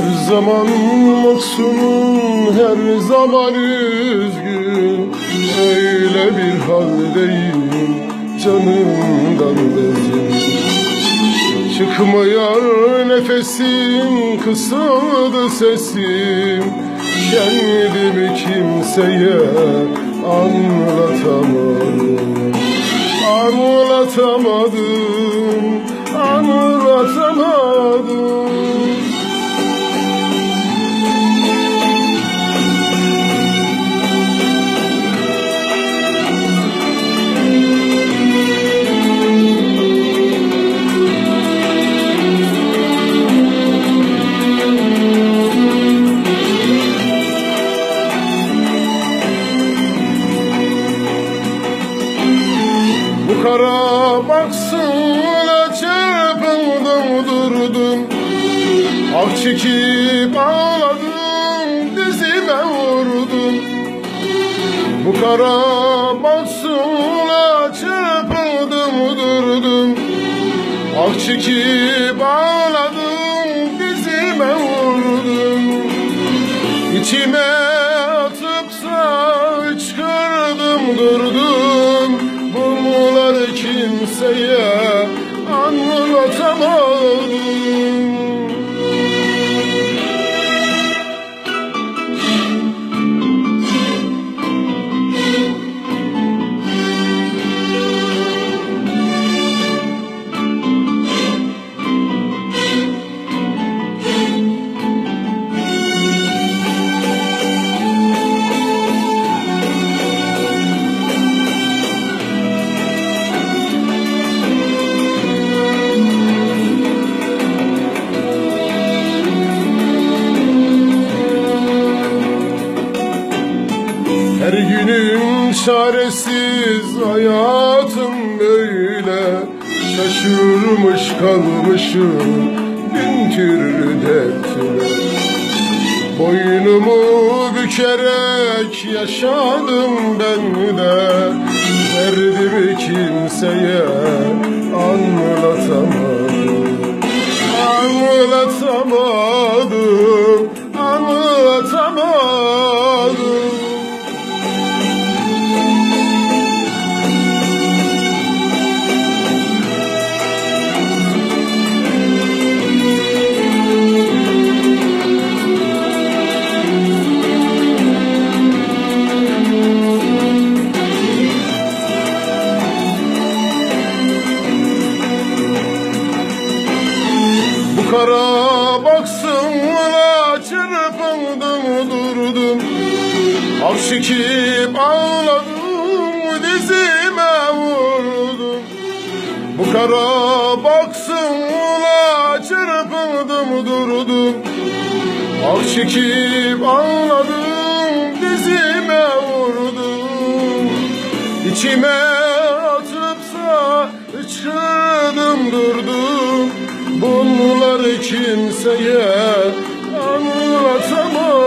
Her zaman mahzunum, her zaman üzgün. Öyle bir haldeyim, canımdan bezgin. Çıkmıyor nefesim, kısıldı sesim. Kendimi kimseye anlatamadım Anlatamadım. Bu kara baksana çırpındım durdum Ah çekip ağladım dizime vurdum Bu kara baksana çırpındım durdum Ah çekip ağladım dizime vurdum İçime atıpsa çıkardım durdum kimseye anlatamadım çaresiz hayatım böyle. Şaşırmış kalmışım bin türlü dertler Boynumu bükerek yaşadım ben de. Derdimi kimseye anlatamadım. Anlatamadım, Bu kara baksınla çırpındım durdum çekip ağladım dizime vurdum. Bu kara baksınla çırpındım durdum çekip ağladım dizime vurdum. İçime atıpsa çıkardım durdum Bunları kimseye anlatamam.